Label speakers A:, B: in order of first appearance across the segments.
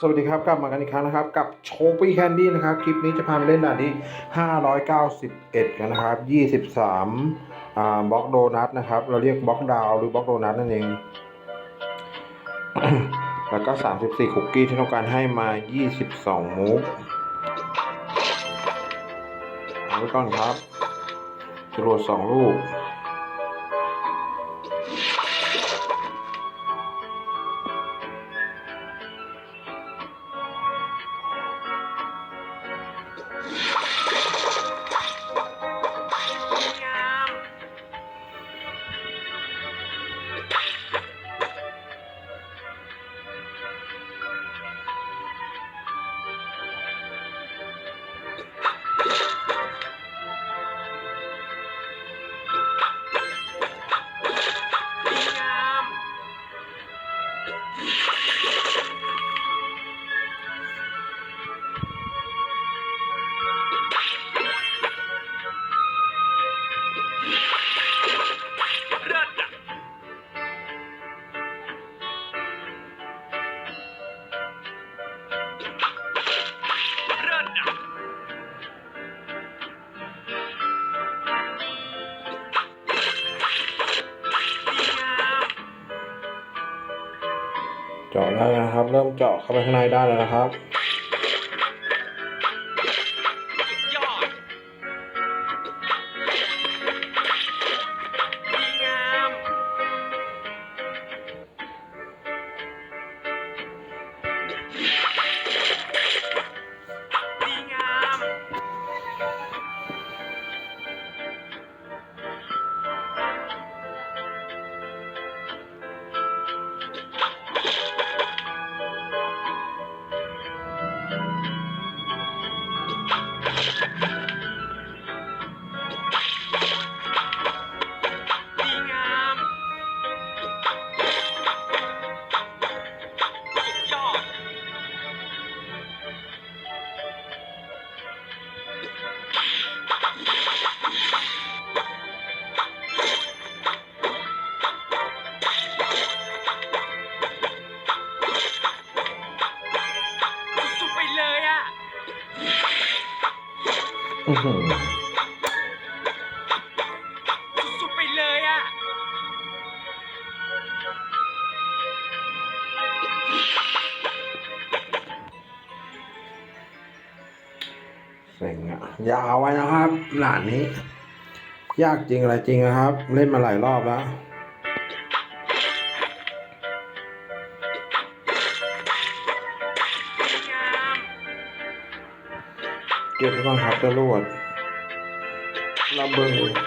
A: สวัสดีครับ กลับมากันอีกครั้งนะครับ กับโชปี้แคนดี้นะครับ คลิปนี้จะพาไปเล่นด่านที่ 591 กันนะครับ 23อ่าบล็อกโดนัทนะครับ เราเรียกบล็อกดาวหรือบล็อกโดนัทนั่นเอง แล้วก็ 34 คุกกี้ที่ต้องการให้มา 22 มุกเอาไว้ก่อนครับจรวด2ลูก
B: เจาะ
A: ได้แล้วนะครับ เริ่มเจาะเข้าไปข้างในได้แล้วนะครับ
B: ยาเอา
A: ไว้นะครับหลานนี้ ยากจริงอะไรจริงนะครับ เล่นมาหลายรอบแล้ว
B: ดีงาม
A: เก็บไว้บ้างครับจะรวดระเบิด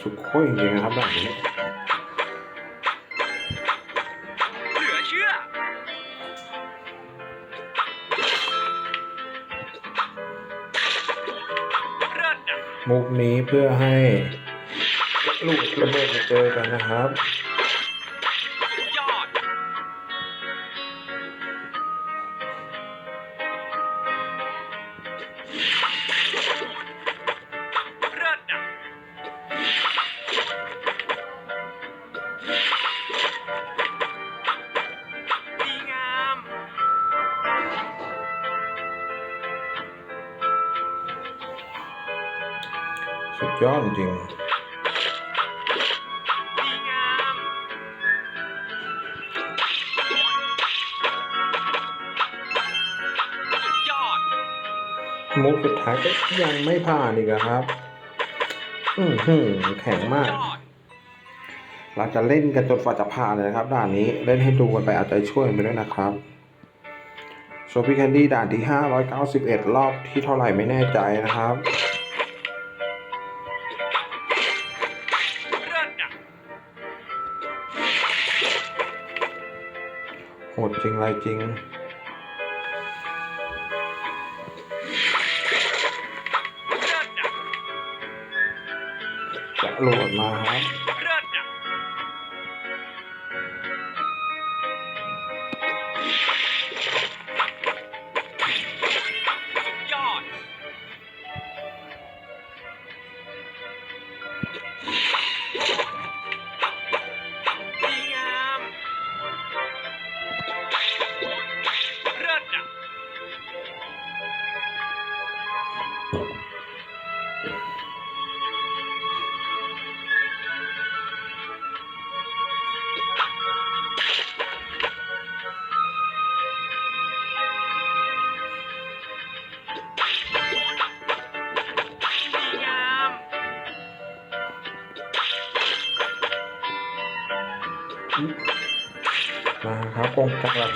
A: สุดโค้ยจริงๆนะครับหลานนี้
B: เหลือเชื่อเลิศอะ
A: มุกนี้เพื่อให้ลูกระเบิดมาเจอกันนะครับ
B: ดีงาม
A: สุดยอดจริง
B: ดีงาม สุดยอด
A: มุกสุดท้ายก็ยังไม่ผ่านอีกอะครับ อือหือแข็งมาก
B: ยอด
A: เราจะเล่นกันจนฝ่าจะผ่านเลยนะครับ ด่านนี้เล่นให้ดูกันไปเอาใจช่วยไปด้วยนะครับโชพี่แคนดี้ด่านที่ 591 รอบที่เท่าไหร่ไม่แน่ใจนะครับโหดจริงไรจริงจะโหลดมาครับ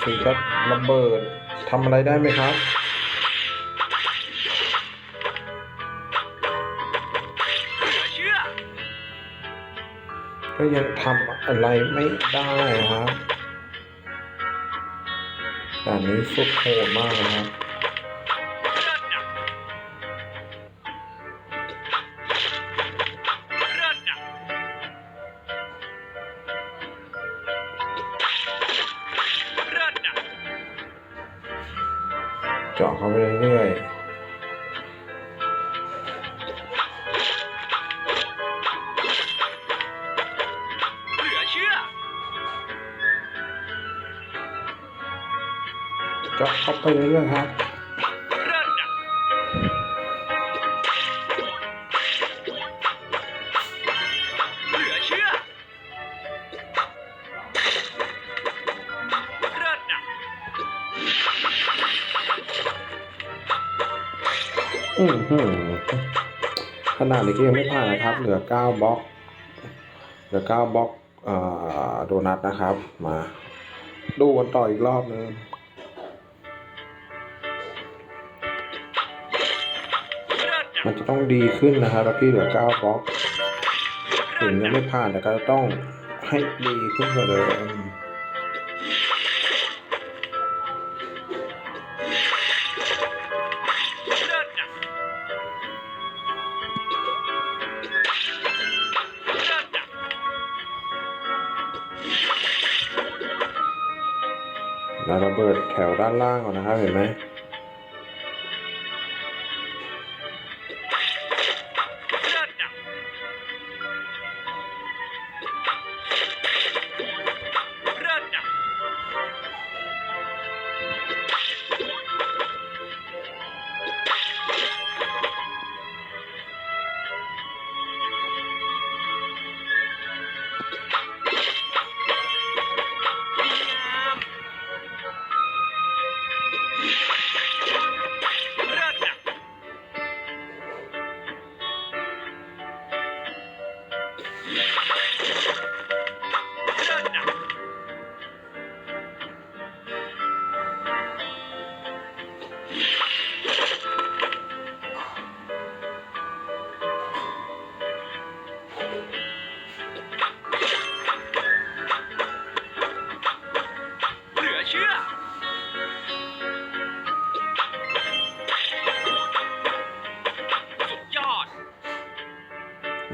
A: จักรหลักสีก็ระเบิดทำอะไรได้ไหมครับ
B: เหลือเชื่อ
A: ก็ยังทำอะไรไม่ได้ครับด่านนี้สุดโหดมากนะครับ
B: เหลือเชื่อ
A: เลิ
B: ศอะอือ
A: หือขนาดนี้ก็ยังไม่ผ่านนะครับ เหลือเก้าบล็อกเหลือเก้าบล็อกเอ่อโดนัทนะครับ มา ดูกันต่ออีกรอบนึง มันจะต้องดีขึ้นนะครับแล้วพี่เหลือเก้าบล็อกถึงยังไม่ผ่านแต่ก็ต้องให้ดีขึ้นกว่าเดิม
B: เลิศอะเลิศอะ
A: แล้วระเบิดแถวด้านล่างก่อนนะครับเห็นไหม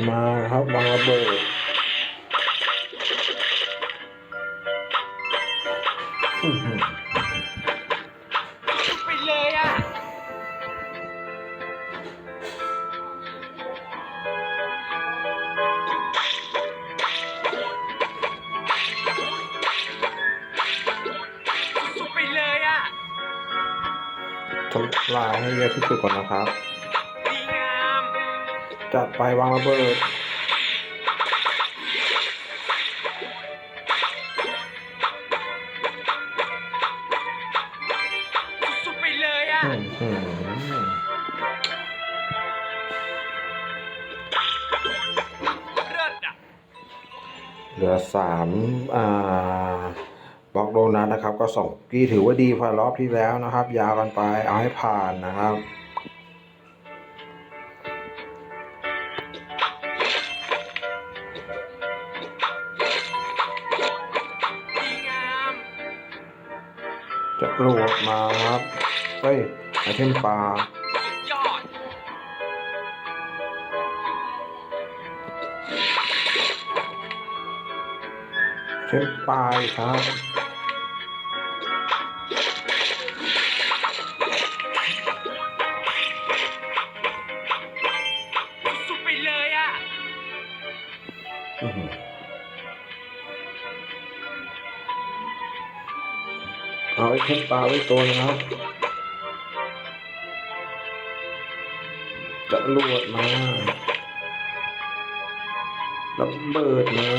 B: มา
A: ครับวางระเบิดอื้อหือ
B: สุดไปเลยอะสุดไปเลยอะ
A: ทำลายให้เยอะที่สุดก่อนนะครับ ไปวางระเบิด
B: สุดไปเลยอะ
A: เหลือสามอ่าบล็อกโดนัทนะครับ ก็สองกี่ถือว่าดีพอรอบที่แล้วนะครับ ยาวกันไปเอาให้ผ่านนะครับ จะรวดมาครับเฮ้ยไอเทมปลา
B: สุดยอด
A: ไอเทมปลาครับ
B: เอา
A: ไอเทมปลาไว้ตัวนะครับจะลวดมาระเบิดมา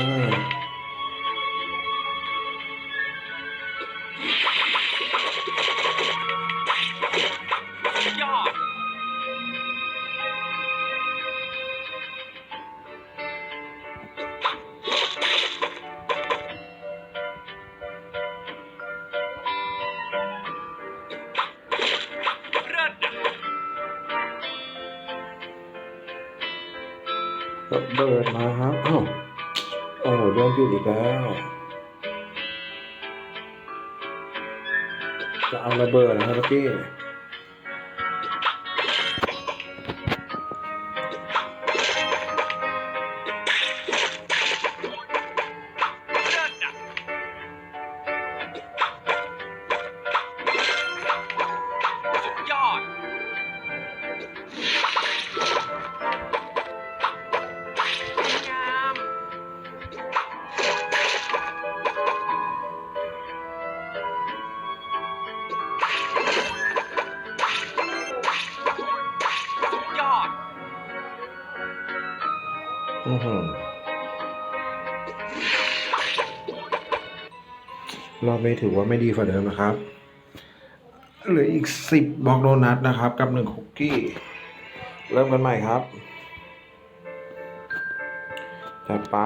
B: ปิด
A: มาครับอ้าวโอ้โหเรื่องผิดอีกแล้ว จะเอาระเบิดนะครับพี่ นี้ถือว่าไม่ดีกว่าเดิมนะครับเหลืออีกสิบบล็อกโดนัทนะครับ กับหนึ่งคุกกี้ เริ่มกันใหม่ครับ จัดไป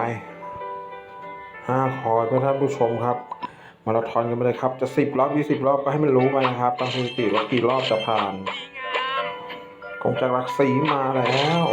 A: ห้าคอยเพื่อท่านผู้ชมครับ มาราธอนกันไปเลยครับ จะสิบรอบยี่สิบรอบก็ให้มันรู้ไปนะครับตั้งสถิติว่ากี่รอบจะผ่านคงจะรักสีมาแล้ว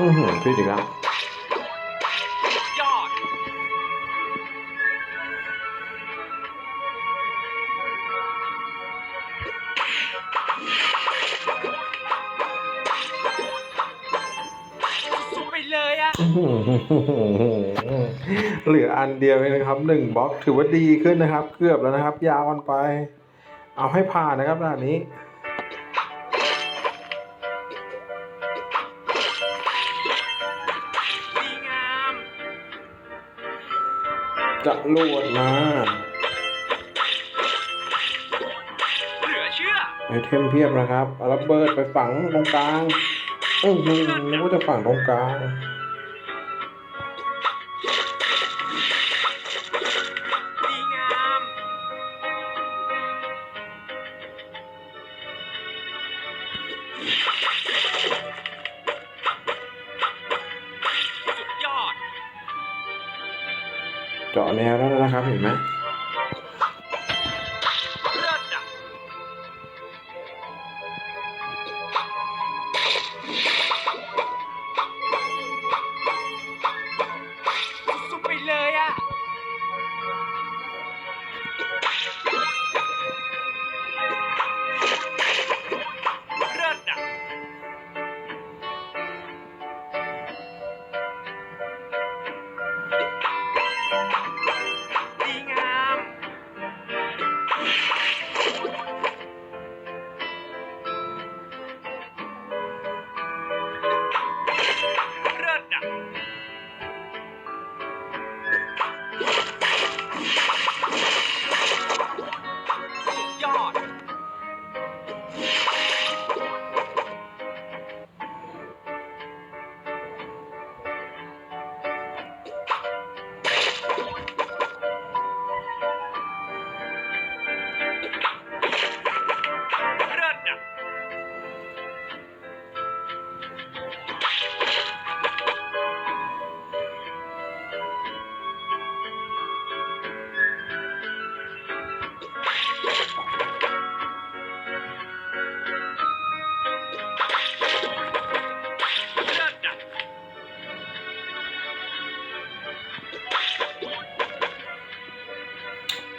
B: อือหือ
A: พี่ดีกแล้ว
B: เลยอะ
A: เหลืออันเดียวเองนะครับหนึ่งบล็อกถือว่าดีขึ้นนะครับ เกือบแล้วนะครับ ยาวกันไป เอาให้ผ่านนะครับด่านนี้ จะลวดมา
B: เหลือเชื่อ
A: ไอเทมเพียบนะครับเอาระเบิดไปฝังตรงกลางอื้อหือนึกว่าจะฝังตรงกลาง นะครับเห็นไหม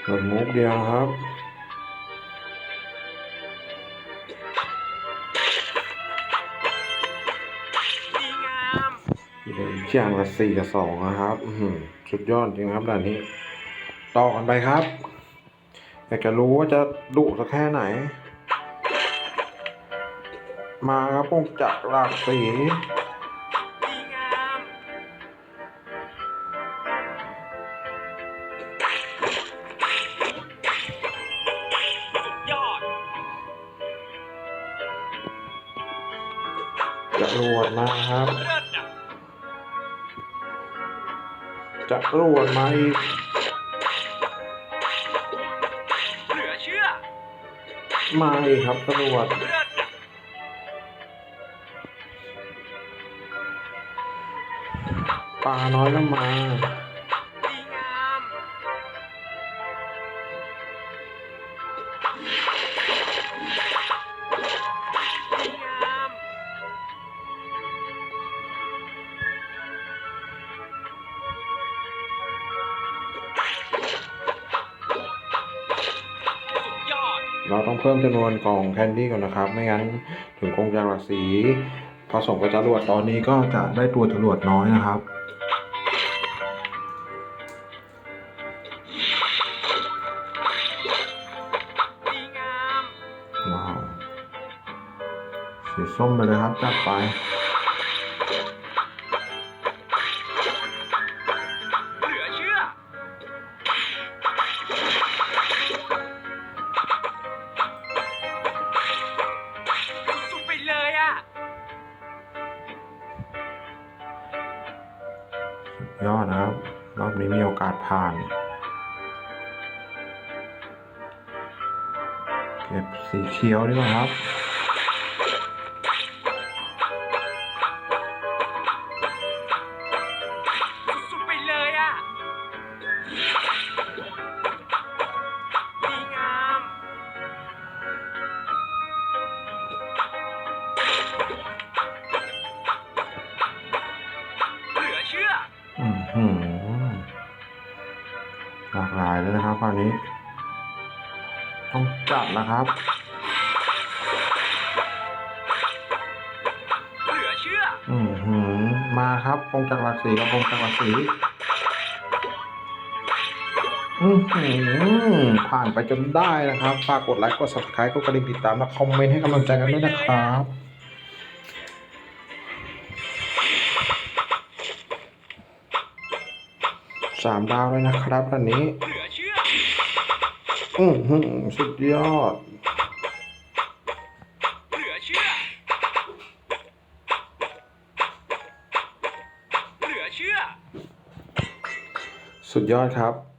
A: หมดมุกเดียวครับ
B: ดีงาม
A: เหลืออีกอย่างละสี่กับสองนะครับสุดยอดจริงครับด่านนี้ ต่อกันไปครับ อยากจะรู้ว่าจะดุสักแค่ไหน มาครับพวกจักรหลากสี จะรวดมา
B: อี
A: ก
B: เหลือเชื่อ
A: มาอีกครับตำรวจ
B: เลิศอะ
A: ปลาน้อยก็มา ต้องเพิ่มจำนวนกล่องแคนดี้ก่อนนะครับ ไม่งั้นถึงคงยางหลักสีผสมกับจรวดตอนนี้ก็จะได้ตัวจรวดน้อยนะครับว้าวสีส้มไปเลยครับจัดไป รอบนี้มีโอกาสผ่าน เก็บสีเขียวดีกว่าครับ
B: มา
A: ครับพงจากหลักสีกับพงจากหลักสีอือหือผ่านไปจนได้นะครับ ฝากกดไลค์ กด subscribe กดกระดิ่งติดตาม และคอมเมนต์ให้กำลังใจกันด้วยนะครับสามดาวเลยนะครับอันนี้
B: อเชื่อ
A: อือหือสุดยอด ยอดครับ